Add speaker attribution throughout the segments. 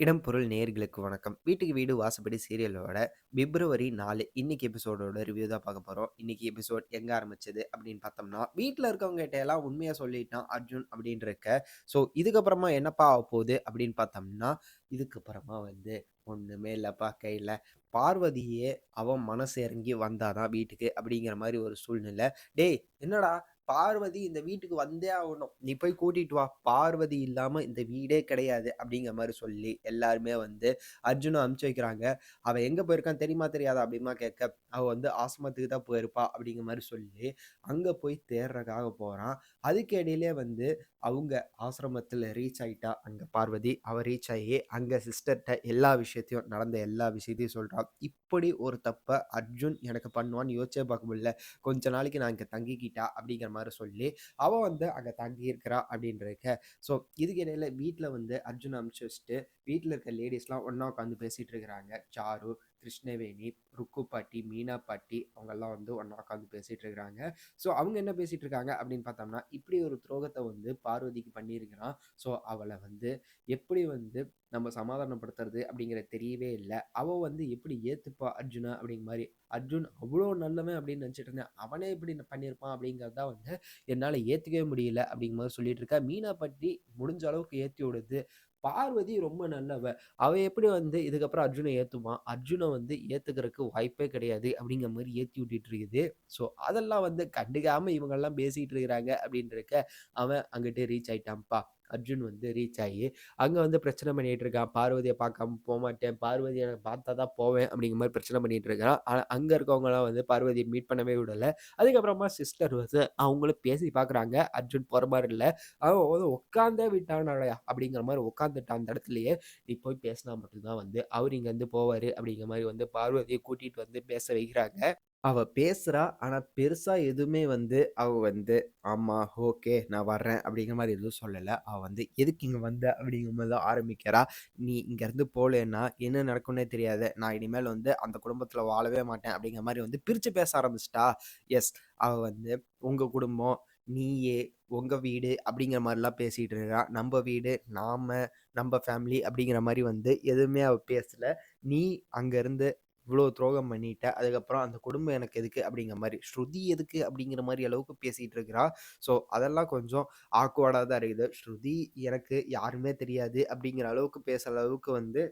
Speaker 1: இடம் பொருள் நேர்களுக்கு வணக்கம். வீட்டுக்கு வீடு வாசப்படி சீரியலோட பிப்ரவரி நாலு இன்னைக்கு எபிசோடோட ரிவ்யூ தான் பார்க்க போறோம். இன்னைக்கு எபிசோட் எங்க ஆரம்பிச்சது அப்படின்னு பார்த்தோம்னா, வீட்டில் இருக்கவங்ககிட்ட எல்லாம் உண்மையாக சொல்லிட்டான் அர்ஜுன் அப்படின்றக்க. ஸோ இதுக்கப்புறமா என்னப்பா ஆகப்போகுது அப்படின்னு பார்த்தோம்னா, இதுக்கப்புறமா வந்து ஒண்ணுமே இல்லப்பா கையில. பார்வதியே அவன் மனசு இறங்கி வந்தாதான் வீட்டுக்கு அப்படிங்கிற மாதிரி ஒரு சூழ்நிலை. "டேய் என்னடா பார்வதி இந்த வீட்டுக்கு வந்தே ஆகணும். நீ போய் கூட்டிட்டு வா. பார்வதி இல்லாம இந்த வீடே கிடையாது." அப்படிங்கிற மாதிரி சொல்லி எல்லாருமே வந்து அர்ஜுனை அனுப்பிச்சு வைக்கிறாங்க. அவ எங்க போயிருக்கான் தெரியுமா தெரியாதா?" அப்படிமா கேட்க, "அவ வந்து ஆசிரமத்துக்கு தான் போயிருப்பா." அப்படிங்கிற மாதிரி சொல்லி அங்க போய் தேடுறதுக்காக போறான். அதுக்கு இடையிலே வந்து அவங்க ஆசிரமத்தில் ரீச் ஆயிட்டா அங்க பார்வதி. அவ ரீச் ஆகி அங்க சிஸ்டர்கிட்ட எல்லா விஷயத்தையும் நடந்த எல்லா விஷயத்தையும் சொல்கிறான் இப்படி ஒரு தப்ப அர்ஜுன் எனக்கு பண்ணுவான்னு யோசிச்சே பார்க்க முடியல. கொஞ்ச நாளைக்கு நான் இங்க தங்கிக்கிட்டா அப்படிங்கிற மாதிரி மாதிரி சொல்லி, அவள் வந்து அங்கே தங்கியிருக்கிறா அப்படின்றக்க. ஸோ இதுக்கு இடையில வீட்டில் வந்து அர்ஜுன் அனுப்பிச்சு வச்சுட்டு, வீட்டில் இருக்க லேடீஸ்லாம் ஒன்றா உட்காந்து பேசிகிட்டு இருக்கிறாங்க. சாரு, கிருஷ்ணவேணி, ருக்கு பாட்டி, மீனா பாட்டி அவங்கெல்லாம் வந்து ஒன்றா உட்காந்து பேசிகிட்டு இருக்கிறாங்க. ஸோ அவங்க என்ன பேசிகிட்டு இருக்காங்க அப்படின்னு பார்த்தோம்னா, இப்படி ஒரு துரோகத்தை வந்து பார்வதிக்கு பண்ணியிருக்கிறான். ஸோ அவளை வந்து எப்படி வந்து நம்ம சமாதானப்படுத்துறது அப்படிங்கிற தெரியவே இல்லை அவள் வந்து எப்படி ஏற்றுப்பா அர்ஜுன அப்படிங்கிற மாதிரி அர்ஜுன் அவ்வளோ நல்லவன் அப்படின்னு நினச்சிட்டு இருந்தேன். அவனே இப்படி பண்ணியிருப்பான் அப்படிங்கிறது தான் வந்து என்னால் ஏற்றுக்கவே முடியல அப்படிங்கிற மாரி சொல்லிட்டு இருக்கா. மீனா பாட்டி முடிஞ்ச அளவுக்கு ஏற்றி விடுது. பார்வதி ரொம்ப நல்லவ. அவ எப்படி வந்து இதுக்கப்புறம் அர்ஜுனை ஏற்றுவான் அர்ஜுனை வந்து ஏத்துக்கிறதுக்கு வாய்ப்பே கிடையாது அப்படிங்கிற மாதிரி ஏற்றி விட்டுட்டு இருக்குது. ஸோ அதெல்லாம் வந்து கண்டுக்காம இவங்கெல்லாம் பேசிட்டு இருக்கிறாங்க அப்படின்றக்க, அவன் அங்கிட்டு ரீச் ஆயிட்டான்ப்பா. அர்ஜுன் வந்து ரீச் ஆகி, அங்கே வந்து பிரச்சனை பண்ணிகிட்டு இருக்கான். பார்வதியை பார்க்காம போகமாட்டேன் பார்வதியை எனக்கு பார்த்தா தான் போவேன் அப்படிங்கிற மாதிரி பிரச்சனை பண்ணிகிட்டு இருக்கிறான். ஆனால் அங்கே இருக்கவங்களாம் வந்து பார்வதியை மீட் பண்ணவே விடலை அதுக்கப்புறமா சிஸ்டர் வந்து அவங்களும் பேசி பார்க்குறாங்க. அர்ஜுன் போகிற மாதிரி இல்லை அவன் வந்து உட்காந்தே விட்டானாலயா அப்படிங்கிற மாதிரி உட்காந்துட்டான் அந்த இடத்துலையே நீ போய் பேசினா மட்டும்தான் வந்து அவர் இங்கேருந்து போவார் அப்படிங்கிற மாதிரி வந்து பார்வதியை கூட்டிகிட்டு வந்து பேச வைக்கிறாங்க. அவ பேசுறா. ஆனா பெருசா எதுவுமே வந்து அவ வந்து, "ஆமா, ஓகே நான் வர்றேன்." அப்படிங்கிற மாரி எதுவும் சொல்லல. அவ வந்து, "எதுக்கு இங்க வந்த?" அப்படிங்கிற மாரி தான் ஆரம்பிக்கிறா. "நீ இங்கேருந்து போலேன்னா என்ன நடக்கும்னே தெரியாது. நான் இனிமேல் வந்து அந்த குடும்பத்துல வாழவே மாட்டேன்." அப்படிங்கிற மாரி வந்து பிரிச்சு பேச ஆரம்பிச்சுட்டா. எஸ் அவ வந்து, "உங்க குடும்பம், நீயே, உங்க வீடு." அப்படிங்கிற மாரிலாம் பேசிட்டு இருக்கா. "நம்ப வீடு, நாம, நம்ப ஃபேமிலி." அப்படிங்கிற மாரி வந்து எதுவுமே அவ பேசல. "நீ அங்கருந்து இவ்வளோ துரோகம் பண்ணிட்ட. அதுக்கப்புறம் அந்த குடும்பம் எனக்கு எதுக்கு?" அப்படிங்கிற மாதிரி ஸ்ருதி எதுக்கு? அப்படிங்கிற மாதிரி அளவுக்கு பேசிகிட்டு இருக்கிறா. ஸோ அதெல்லாம் கொஞ்சம் ஆக்குவாடாக தான் இருக்குது. ஸ்ருதி எனக்கு யாருமே தெரியாது அப்படிங்கிற அளவுக்கு பேசுகிற அளவுக்கு வந்து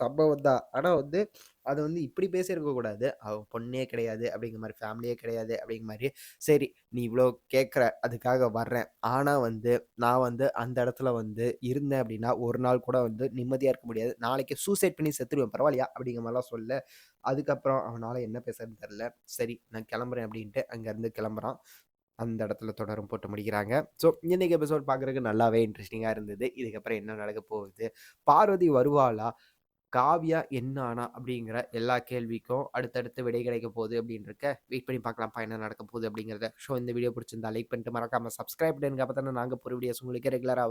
Speaker 1: சம்பவம் தான். ஆனால் வந்து அதை வந்து இப்படி பேசியிருக்கக்கூடாது அவ பொண்ணே கிடையாது அப்படிங்கிற மாதிரி ஃபேமிலியே கிடையாது அப்படிங்கிற மாதிரி சரி நீ இவ்வளோ கேட்குற, அதுக்காக வர்றேன். ஆனால் வந்து நான் வந்து அந்த இடத்துல வந்து இருந்தேன் அப்படின்னா, ஒரு நாள் கூட வந்து நிம்மதியாக இருக்க முடியாது. நாளைக்கு சூசைட் பண்ணி செத்துருவேன் பரவாயில்லையா? அப்படிங்கிற மாதிரிலாம் சொல்ல, அதுக்கப்புறம் அவனால் என்ன பேசுறதுன்னு தெரில சரி நான் கிளம்புறேன் அப்படின்ட்டு அங்கேருந்து கிளம்புறான். அந்த இடத்துல தொடரும் போட்டு முடிக்கிறாங்க. ஸோ இன்னைக்கு எபிசோட் பார்க்குறதுக்கு நல்லாவே இன்ட்ரெஸ்டிங்காக இருந்தது. இதுக்கப்புறம் என்ன நடக்க போகுது? பார்வதி வருவாளா? காவ்யா என்ன ஆனா? அப்படிங்கிற எல்லா கேள்விக்கும் அடுத்தடுத்து விடை கிடைக்க போகுது அப்படின்றக்க வெயிட் பண்ணி பார்க்கலாம்ப்பா என்ன நடக்க போகுது அப்படிங்கிறத. ஸோ இந்த வீடியோ பிடிச்சிருந்தா லைக் பண்ணிட்டு மறக்காம சப்ஸ்கிரைப் பண்ணுங்க. அப்போ தானே நாங்கள் போற வீடியோஸ் உங்களுக்கு ரெகுலராக